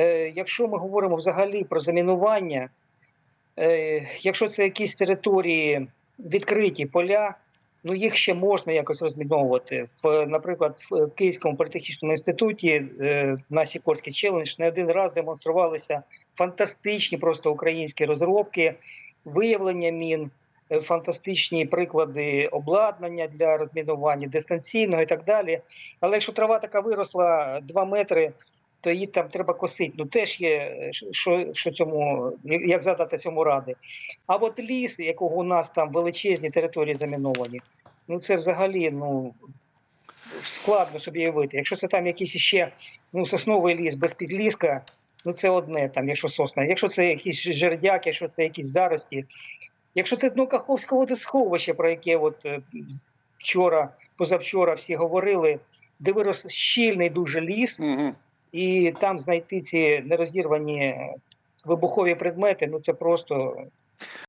Е, Якщо ми говоримо взагалі про замінування, е, якщо це якісь території відкриті поля, ну їх ще можна якось розміновувати. В, наприклад, в Київському політехнічному інституті е, на Сікорський челендж не один раз демонструвалися фантастичні просто українські розробки, виявлення мін, фантастичні приклади обладнання для розмінування дистанційного і так далі. Але якщо трава така виросла 2 метри, то її там треба косити. Ну теж є що, що цьому, як задати цьому ради. А от ліс, якого у нас там величезні території заміновані, ну це взагалі ну складно собі уявити. Якщо це там якийсь ще ну, сосновий ліс без підліска, ну це одне там, якщо сосна. Якщо це якийсь жердяк, якщо це якісь зарості. Якщо це дно Каховського водосховища, про яке от е, вчора, позавчора всі говорили, де вирос щільний дуже ліс, Угу. І там знайти ці нерозірвані вибухові предмети, ну це просто